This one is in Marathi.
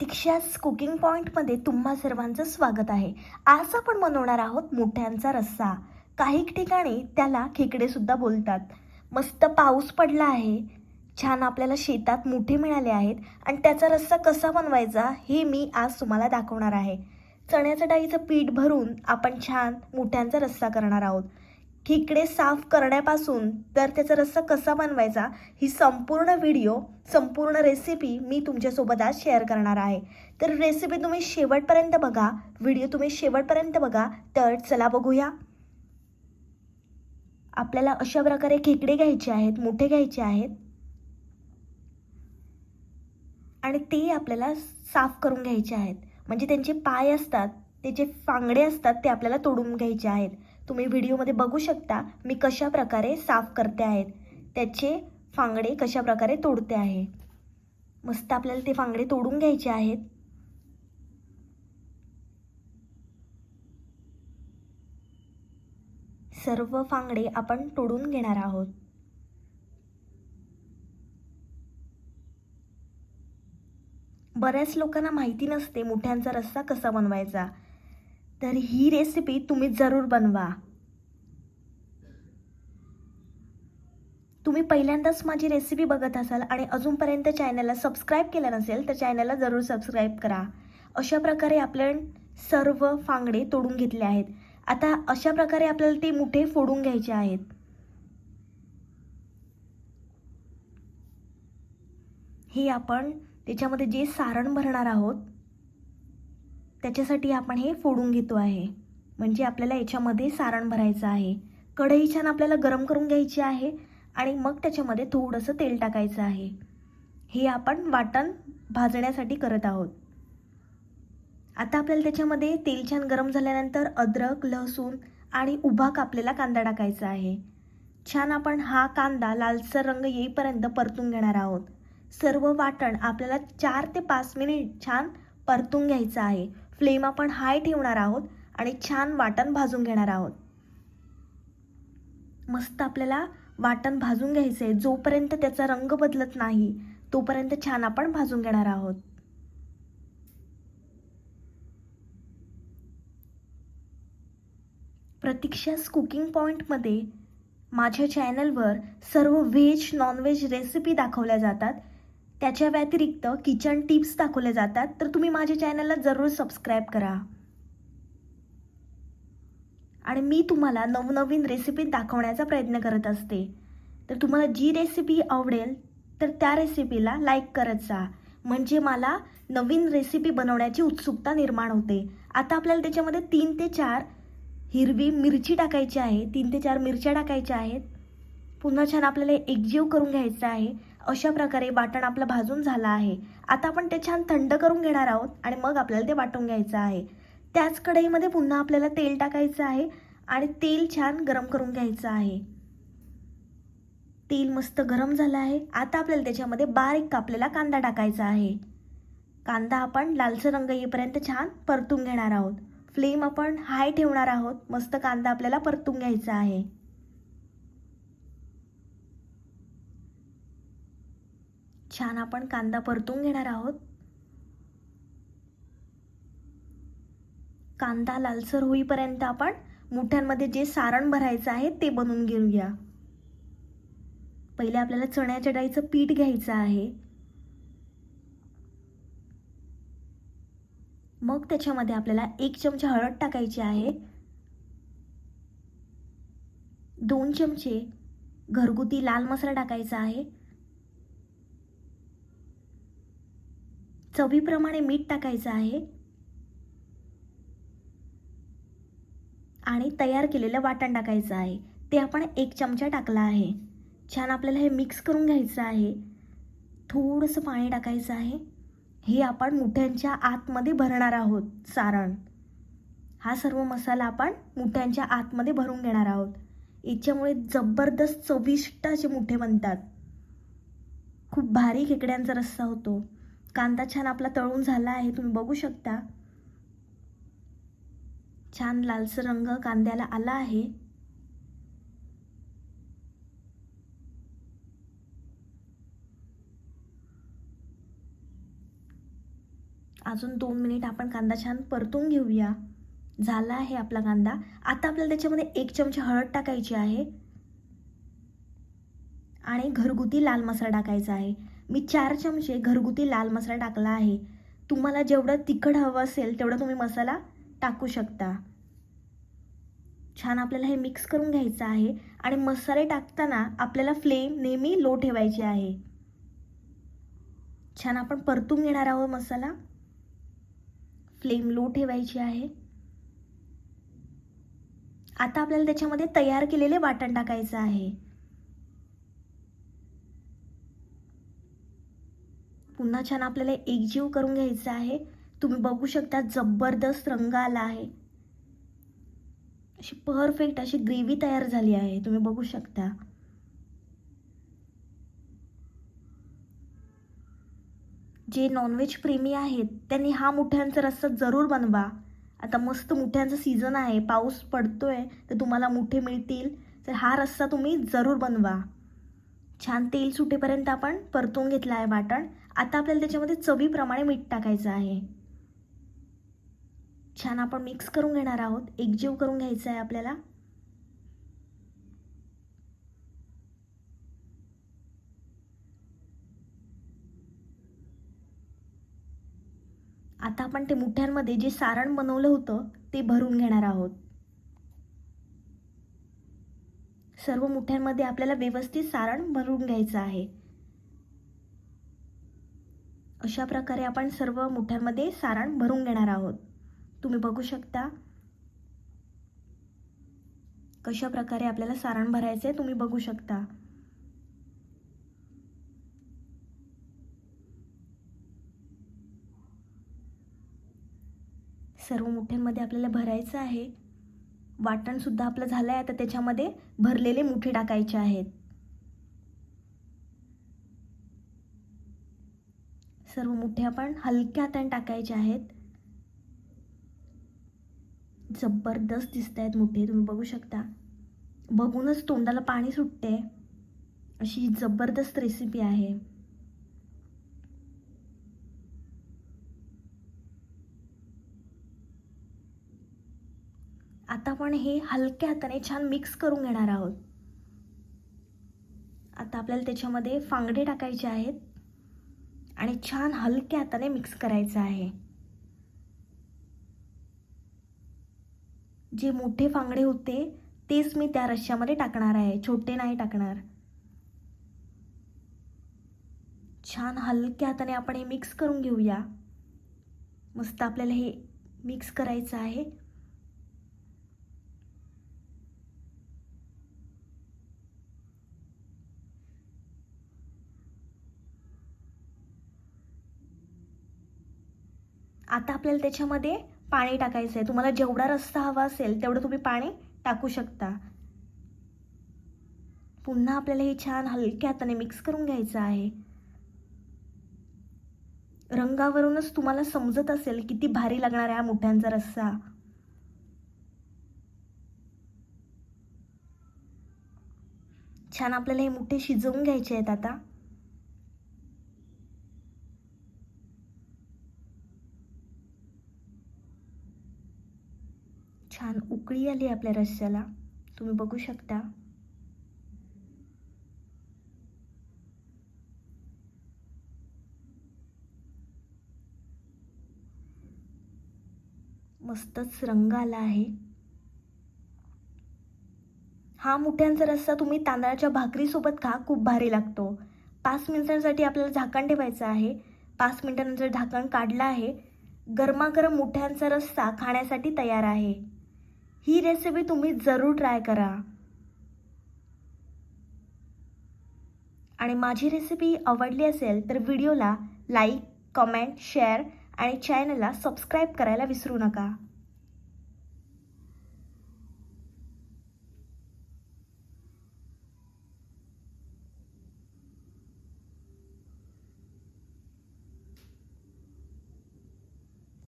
दीक्षास कुकिंग पॉईंटमध्ये तुम्हा सर्वांचं स्वागत आहे. आज आपण बनवणार आहोत मोठ्यांचा रस्सा. काही ठिकाणी त्याला खेकडे सुद्धा बोलतात. मस्त पाऊस पडला आहे. छान आपल्याला शेतात मोठे मिळाले आहेत आणि त्याचा रस्सा कसा बनवायचा हे मी आज तुम्हाला दाखवणार आहे. चण्याचं डाळीचं पीठ भरून आपण छान मोठ्यांचा रस्सा करणार आहोत. खेकडे साफ करण्यापासून तर त्याचा रस्सा कसा बनवायचा ही संपूर्ण व्हिडिओ संपूर्ण रेसिपी मी तुमच्यासोबत आज शेअर करणार आहे. तर रेसिपी तुम्ही शेवटपर्यंत बघा व्हिडिओ तुम्ही शेवटपर्यंत बघा तर चला बघूया. आपल्याला अशा प्रकारे खेकडे घ्यायचे आहेत मोठे घ्यायचे आहेत. आणि ते आपल्याला साफ करून घ्यायचे आहेत. म्हणजे त्यांचे पाय असतात ते जे फांगडे असतात ते आपल्याला तोडून घ्यायचे आहेत. तुम्ही व्हिडिओमध्ये बघू शकता मी कशा प्रकारे साफ करते आहेत. त्याचे फांगडे कशा प्रकारे तोडते आहे. मस्त आपल्याला ते फांगडे तोडून घ्यायचे आहेत. सर्व फांगडे आपण तोडून घेणार आहोत. बऱ्याच लोकांना माहिती नसते मोठ्यांचा रस्सा कसा बनवायचा. तर ही रेसिपी तुम्ही जरूर बनवा. तुम्ही पहिल्यांदाच माझी रेसिपी बघत असाल आणि अजूनपर्यंत चॅनलला सबस्क्राईब केलं नसेल तर चॅनलला जरूर सबस्क्राईब करा. अशा प्रकारे आपण सर्व फांगडे तोडून घेतले आहेत. आता अशा प्रकारे आपल्याला ते मुठे फोडून घ्यायचे आहेत. हे आपण त्याच्यामध्ये जे सारण भरणार आहोत त्याच्यासाठी आपण हे फोडून घेतो आहे. म्हणजे आपल्याला याच्यामध्ये सारण भरायचं आहे. कढई छान आपल्याला गरम करून घ्यायची आहे आणि मग त्याच्यामध्ये थोडंसं तेल टाकायचं आहे. हे आपण वाटण भाजण्यासाठी करत आहोत. आता आपल्याला त्याच्यामध्ये तेल छान गरम झाल्यानंतर अद्रक लसूण आणि उभा कापलेला कांदा टाकायचा आहे. छान आपण हा कांदा लालसर रंग येईपर्यंत परतून घेणार आहोत. सर्व वाटण आपल्याला चार ते पाच मिनिट छान परतून घ्यायचं आहे. फ्लेम आपण हाय ठेवणार आहोत आणि छान वाटण भाजून घेणार आहोत. मस्त आपल्याला वाटण भाजून घ्यायचं आहे जोपर्यंत त्याचा रंग बदलत नाही तोपर्यंत छान आपण भाजून घेणार आहोत. प्रतीक्षास कुकिंग पॉईंटमध्ये माझ्या चॅनलवर सर्व व्हेज नॉनव्हेज रेसिपी दाखवल्या जातात. त्याच्या व्यतिरिक्त किचन टिप्स दाखवले जातात तर तुम्ही माझ्या चॅनलला जरूर सबस्क्राईब करा. आणि मी तुम्हाला नवनवीन रेसिपी दाखवण्याचा प्रयत्न करत असते. तर तुम्हाला जी रेसिपी आवडेल तर त्या रेसिपीला लाईक करत जा. म्हणजे मला नवीन रेसिपी बनवण्याची उत्सुकता निर्माण होते. आता आपल्याला त्याच्यामध्ये तीन ते चार हिरवी मिरची टाकायची आहे. तीन ते चार मिरच्या टाकायच्या आहेत. पुन्हा छान आपल्याला एकजीव करून घ्यायचं आहे. अशा प्रकारे वाटण आपलं भाजून झालं आहे. आता आपण ते छान थंड करून घेणार आहोत आणि मग आपल्याला ते वाटून घ्यायचं आहे. त्याच कढईमध्ये पुन्हा आपल्याला तेल टाकायचं आहे आणि तेल छान गरम करून घ्यायचं आहे. तेल मस्त गरम झालं आहे. आता आपल्याला त्याच्यामध्ये बारीक कापलेला कांदा टाकायचा आहे. कांदा आपण लालसर रंग येईपर्यंत छान परतून घेणार आहोत. फ्लेम आपण हाय ठेवणार आहोत. मस्त कांदा आपल्याला परतून घ्यायचा आहे. छान आपण कांदा परतून घेणार आहोत. कांदा लालसर होईपर्यंत आपण मुठ्यांमध्ये जे सारण भरायचं आहे ते बनवून घेऊया पहिले आपल्याला चण्याच्या डाळीचं पीठ घ्यायचं आहे. मग त्याच्यामध्ये आपल्याला एक चमचा हळद टाकायची आहे. दोन चमचे घरगुती लाल मसाला टाकायचा आहे. चवीप्रमाणे मीठ टाकायचं आहे. आणि तयार केलेलं वाटण टाकायचं आहे. ते आपण एक चमचा टाकला आहे. छान आपल्याला हे मिक्स करून घ्यायचं आहे. थोडंसं पाणी टाकायचं आहे. हे आपण मुठ्यांच्या आतमध्ये भरणार आहोत सारण. हा सर्व मसाला आपण मुठ्यांच्या आतमध्ये भरून घेणार आहोत. याच्यामुळे जबरदस्त चविष्ट असे मुठे बनतात. खूप भारी खेकड्यांचा रस्सा होतो. कांदा छान आपला तळून झाला आहे तुम्ही बघू शकता. छान लालसर रंग कांद्याला आला आहे. अजून दोन मिनिट आपण कांदा छान परतून घेऊया. झाला आहे आपला कांदा. आता आपल्याला त्याच्यामध्ये एक चमचा हळद टाकायची आहे. आणि घरगुती लाल मसाला टाकायचा आहे. मी चार चमचे घरगुती लाल मसाला टाकला आहे. तुम्हाला जेवढं तिखट हवं असेल तेवढा तुम्ही मसाला टाकू शकता. छान आपल्याला हे मिक्स करून घ्यायचं आहे आणि मसाले टाकताना आपल्याला फ्लेम नेहमी लो ठेवायची आहे. छान आपण परतून घेणार आहोत मसाला. फ्लेम लो ठेवायची आहे. आता आपल्याला त्याच्यामध्ये तयार केलेले वाटण टाकायचं आहे. पुन्हा छान आपल्याला एकजीव करून घ्यायचं आहे. तुम्ही बघू शकता जबरदस्त रंग आला आहे. अशी परफेक्ट अशी ग्रेव्ही तयार झाली आहे. तुम्ही बघू शकता. जे नॉनव्हेज प्रेमी आहेत त्यांनी हा मुठ्यांचा रस्सा जरूर बनवा. आता मस्त मुठ्यांचं सीझन आहे. पाऊस पडतोय तर तुम्हाला मुठे मिळतील. तर हा रस्सा तुम्ही जरूर बनवा. छान तेल सुटेपर्यंत आपण परतून घेतला आहे वाटण. आता आपल्याला त्याच्यामध्ये चवीप्रमाणे मीठ टाकायचं आहे. छान आपण मिक्स करून घेणार आहोत. एकजीव करून घ्यायचं आहे आपल्याला. आता आपण ते मुठ्यांमध्ये जे सारण बनवलं होतं ते भरून घेणार आहोत. सर्व मुठ्यांमध्ये आपल्याला व्यवस्थित सारण भरून घ्यायचं आहे. अशा प्रकारे आपण सर्व मुठ्यांमध्ये सारण भरून घेणार आहोत. तुम्ही बघू शकता कशा प्रकारे आपल्याला सारण भरायचे तुम्ही बघू शकता. सर्व मुठ्यांमध्ये आपल्याला भरायचं आहे. वाटणसुद्धा आपलं झालं आहे आता त्याच्यामध्ये भरलेले मुठे टाकायचे आहेत. सर्व मुठे आपण हलक्या हाताने टाकायचे आहेत. जबरदस्त दिसत आहेत मुठे तुम्ही बघू शकता. बघूनच तोंडाला पाणी सुटते अशी जबरदस्त रेसिपी आहे. आता आपण हे हलक्या हाताने छान मिक्स करून घेणार आहोत. आता आपल्याला त्याच्यामध्ये फांगडे टाकायचे आहेत. आणि छान हलक्या हाताने मिक्स करायचं आहे. जे मोठे फांगडे होते तेच मी त्या रश्श्यामध्ये टाकणार आहे. छोटे नाही टाकणार. छान हलक्या हाताने आपण हे मिक्स करून घेऊया. मस्त आपल्याला हे मिक्स करायचं आहे. आता आपल्याला त्याच्यामध्ये पाणी टाकायचं आहे तुम्हाला जेवढा रस्सा हवा असेल तेवढं तुम्ही पाणी टाकू शकता. पुन्हा आपल्याला हे छान हलक्या हाताने मिक्स करून घ्यायचं आहे. रंगावरूनच तुम्हाला समजत असेल किती भारी लागणार आहे हा मोठ्यांचा रस्सा. छान आपल्याला हे मुठे शिजवून घ्यायचे आहेत आता. छान उकळी आली आपल्या रस्स्याला तुम्ही बघू शकता. मस्तच रंग आला आहे. हा मुठ्यांचा रस्सा तुम्ही तांदळाच्या भाकरीसोबत खा खूप भारी लागतो. पाच मिनिटांसाठी आपल्याला झाकण ठेवायचं आहे. पाच मिनिटानंतर झाकण काढलं आहे. गरमागरम मुठ्यांचा रस्सा खाण्यासाठी तयार आहे. ही रेसिपी तुम्ही जरूर ट्राय करा. आणि माझी रेसिपी आवडली असेल तर व्हिडिओला लाईक कमेंट शेअर आणि चॅनलला सबस्क्राईब करायला विसरू नका.